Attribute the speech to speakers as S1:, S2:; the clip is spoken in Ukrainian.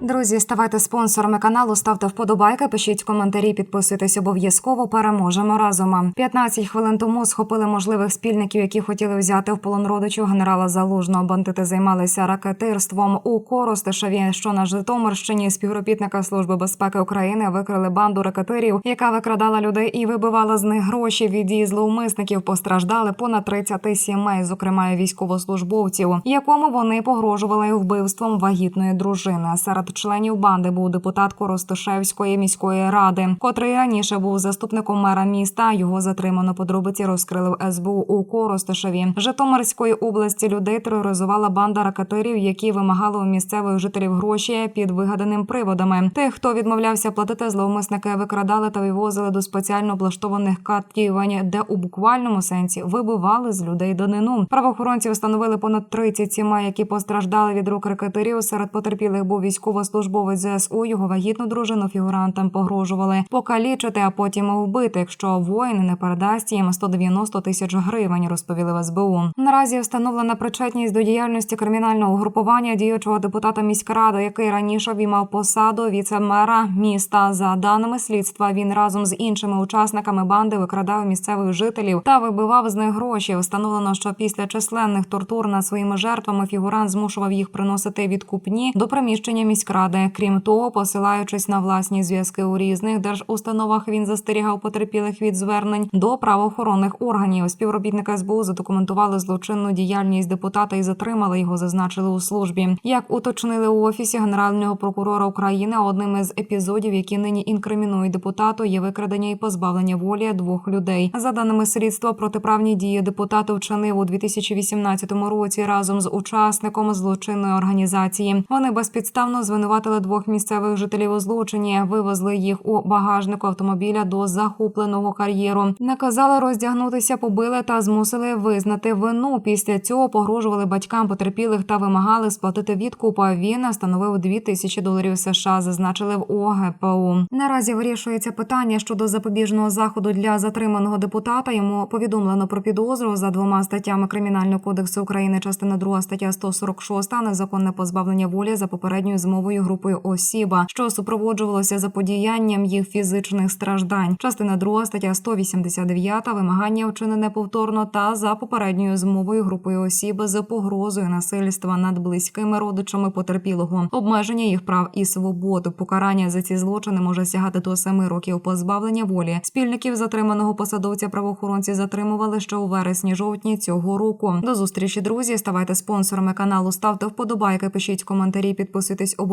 S1: Друзі, ставайте спонсорами каналу, ставте вподобайки, пишіть коментарі, підписуйтесь обов'язково. Переможемо разом. 15 хвилин тому схопили можливих спільників, які хотіли взяти в полон родичів генерала Залужного. Бандити займалися ракетирством у Коростишеві, що на Житомирщині співробітника служби безпеки України викрили банду ракетирів, яка викрадала людей і вибивала з них гроші. Від дії зловмисників постраждали понад 30 сімей, зокрема військовослужбовців, якому вони погрожували вбивством вагітної дружини. Серед членів банди був депутат Коростишевської міської ради, котрий раніше був заступником мера міста. Його затримано подробиці розкрили в СБУ у Коростишеві. Житомирської області людей тероризувала банда ракетирів, які вимагали у місцевих жителів гроші під вигаданим приводами. Тих, хто відмовлявся платити, зловмисники викрадали та вивозили до спеціально облаштованих катівань, де у буквальному сенсі вибивали з людей данину. Правоохоронці встановили понад 30 сімей, які постраждали від рук ракетирів. Серед потерпілих був військовослужбовець ЗСУ. Його вагітну дружину фігурантам погрожували покалічити, а потім вбити, якщо воїн не передасть їм 190 тисяч гривень. Розповіли в СБУ. Наразі встановлена причетність до діяльності кримінального угрупування діючого депутата міськради, який раніше обіймав посаду віце-мера міста. За даними слідства, він разом з іншими учасниками банди викрадав місцевих жителів та вибивав з них гроші. Встановлено, що після численних тортур над своїми жертвами фігурант змушував їх приносити відкупні до приміщення міськради. Крім того, посилаючись на власні зв'язки у різних держустановах, він застерігав потерпілих від звернень до правоохоронних органів. Співробітники СБУ задокументували злочинну діяльність депутата і затримали його. Зазначили у службі. Як уточнили у офісі генерального прокурора України, одним із епізодів, які нині інкримінують депутату, є викрадення і позбавлення волі двох людей. За даними слідства, протиправні дії депутата вчинив у 2018 році разом з учасником злочинної організації. Вони безпідставно звинуватили двох місцевих жителів у злочині, вивезли їх у багажнику автомобіля до захопленого кар'єру. Наказали роздягнутися, побили та змусили визнати вину. Після цього погрожували батькам потерпілих та вимагали сплатити відкуп. Він встановив 2 тисячі доларів США. Зазначили в ОГПУ. Наразі вирішується питання щодо запобіжного заходу для затриманого депутата. Йому повідомлено про підозру за двома статтями Кримінального кодексу України, частина 2 стаття 146 незаконне позбавлення волі за попередньою змовою групою осіб, що супроводжувалося заподіянням їх фізичних страждань. Частина 2 стаття 189 вимагання вчинене повторно та за попередньою змовою групою осіб з погрозою насильства над близькими родичами потерпілого, обмеження їх прав і свобод. Покарання за ці злочини може сягати до 7 років позбавлення волі. Спільників затриманого посадовця правоохоронці затримували ще у вересні-жовтні цього року. До зустрічі, друзі. Ставайте спонсорами каналу, ставте вподобайки, пишіть коментарі, підписуйтесь